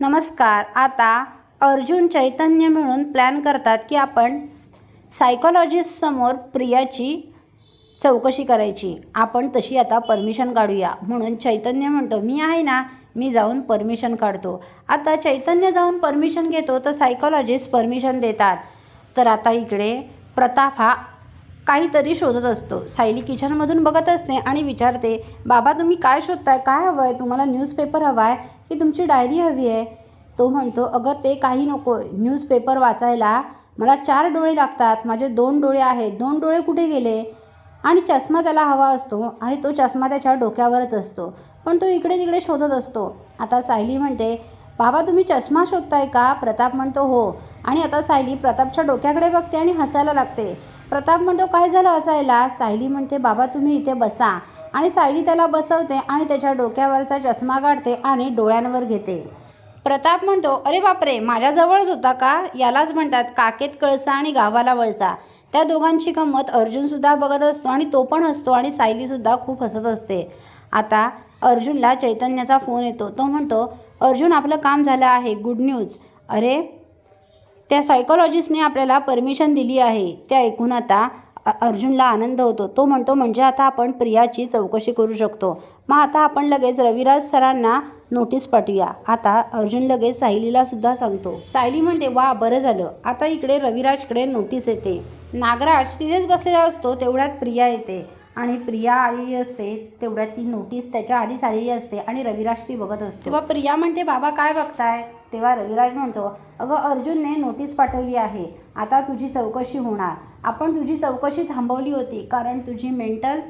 नमस्कार. आता अर्जुन चैतन्य मिळून प्लॅन करतात की आपण सायकॉलॉजिस्टसमोर प्रियाची चौकशी करायची. आपण तशी आता परमिशन काढूया. म्हणून चैतन्य म्हणतो मी आहे ना मी जाऊन परमिशन काढतो. आता चैतन्य जाऊन परमिशन घेतो तर सायकॉलॉजिस्ट परमिशन देतात. तर आता इकडे प्रताप हा काहीतरी शोधत असतो. सायली किचनमधून बघत असते आणि विचारते बाबा तुम्ही काय शोधताय? काय हवं आहे तुम्हाला न्यूजपेपर हवा आहे की तुमची डायरी हवी आहे? तो म्हणतो अगं ते काही नको. आहे न्यूजपेपर वाचायला मला चार डोळे लागतात. माझे दोन डोळे आहेत. दोन डोळे कुठे गेले? आणि चष्मा त्याला हवा असतो आणि तो चष्मा त्याच्या डोक्यावरच असतो. पण तो इकडे तिकडे शोधत असतो. आता सायली म्हणते बाबा तुम्ही चष्मा शोधताय का? प्रताप म्हणतो हो. आणि आता सायली प्रतापच्या डोक्याकडे बघते आणि हसायला लागते. प्रताप म्हणतो काय झालं असायला? सायली म्हणते बाबा तुम्ही इथे बसा. आणि सायली त्याला बसवते आणि त्याच्या डोक्यावरचा चष्मा काढते आणि डोळ्यांवर घेते. प्रताप म्हणतो अरे बापरे माझ्याजवळच होता का? यालाच म्हणतात काकेत कळसा आणि गावाला वळसा. त्या दोघांची गंमत अर्जुनसुद्धा बघत असतो आणि तो पण असतो आणि सायलीसुद्धा खूप हसत असते. आता अर्जुनला चैतन्याचा फोन येतो. तो म्हणतो अर्जुन आपलं काम झालं आहे. Good news. अरे त्या सायकोलॉजिस्टने आपल्याला परमिशन दिली आहे. ते ऐकून आता अर्जुनला आनंद होतो. तो म्हणतो म्हणजे आता आपण प्रियाची चौकशी करू शकतो. मग आता आपण लगेच रविराज सरांना नोटीस पाठवूया. आता अर्जुन लगेच सायलीला सुद्धा सांगतो. सायली म्हणते वा बरं झालं. आता इकडे रविराजकडे नोटीस येते. नागराज तिथेच बसलेला असतो तेवढ्यात प्रिया येते. आणि प्रिया आलेली असते तेवढ्यात ती नोटीस त्याच्या आधीच आलेली असते आणि रविराज ती बघत असतो. तेव्हा प्रिया म्हणते बाबा काय बघताय? तेव्हा रविराज म्हणतो अगं अर्जुनने नोटीस पाठवली आहे. आता तुझी चौकशी होणार. आपण तुझी चौकशी थांबवली होती कारण तुझी मेंटल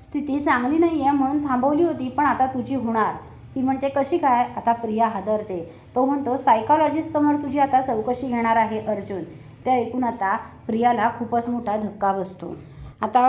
स्थिती चांगली नाही आहे म्हणून थांबवली होती पण आता तुझी होणार. ती म्हणते कशी काय? आता प्रिया हादरते. तो म्हणतो सायकॉलॉजिस्टसमोर तुझी आता चौकशी घेणार आहे अर्जुन. ते ऐकून आता प्रियाला खूपच मोठा धक्का बसतो. आता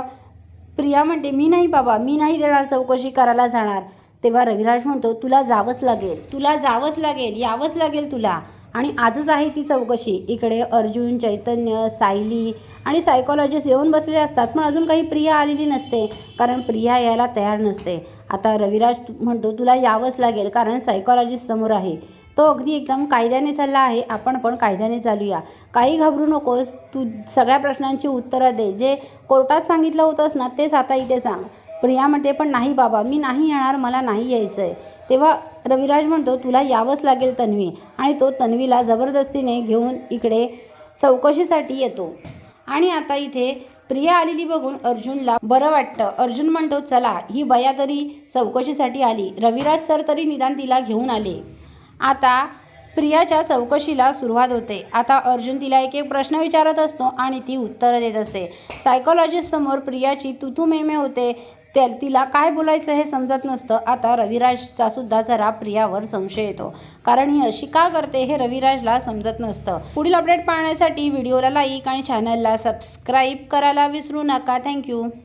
प्रिया म्हणते मी नाही बाबा मी नाही देणार चौकशी करायला जाणार. तेव्हा रविराज म्हणतो तुला जावंच लागेल तुला जावंच लागेल यावंच लागेल तुला. आणि आजच आहे ती चौकशी. इकडे अर्जुन चैतन्य सायली आणि सायकॉलॉजिस्ट येऊन बसलेले असतात पण अजून काही प्रिया आलेली नसते कारण प्रिया यायला तयार नसते. आता रविराज म्हणतो तुला यावंच लागेल कारण सायकॉलॉजिस्ट समोर आहे. तो अगदी एकदम कायद्याने चालला आहे आपण पण कायद्याने चालूया. काही घाबरू नकोस तू सगळ्या प्रश्नांची उत्तरं दे. जे कोर्टात सांगितलं होतंस ना तेच आता इथे सांग. प्रिया म्हणते पण नाही बाबा मी नाही येणार मला नाही यायचं आहे तेव्हा रविराज म्हणतो तुला यावंच लागेल तन्वी. आणि तो तन्वीला जबरदस्तीने घेऊन इकडे चौकशीसाठी येतो. आणि आता इथे प्रिया आलेली बघून अर्जुनला बरं वाटतं. अर्जुन म्हणतो चला ही बया तरी चौकशीसाठी आली. रविराज सर तरी निदान तिला घेऊन आले. आता प्रियाच्या चौकशीला सुरुवात होते. आता अर्जुन तिला एक एक प्रश्न विचारत असतो आणि ती उत्तरं देत असते. सायकोलॉजिस्टसमोर प्रियाची तुथू मेमे होते. त्या तिला काय बोलायचं हे समजत नसतं. आता रविराजचा सुद्धा जरा प्रियावर संशय येतो. कारण ही अशी का करते हे रविराजला समजत नसतं. पुढील अपडेट पाहण्यासाठी व्हिडिओला लाईक आणि चॅनलला सबस्क्राईब करायला विसरू नका. थँक्यू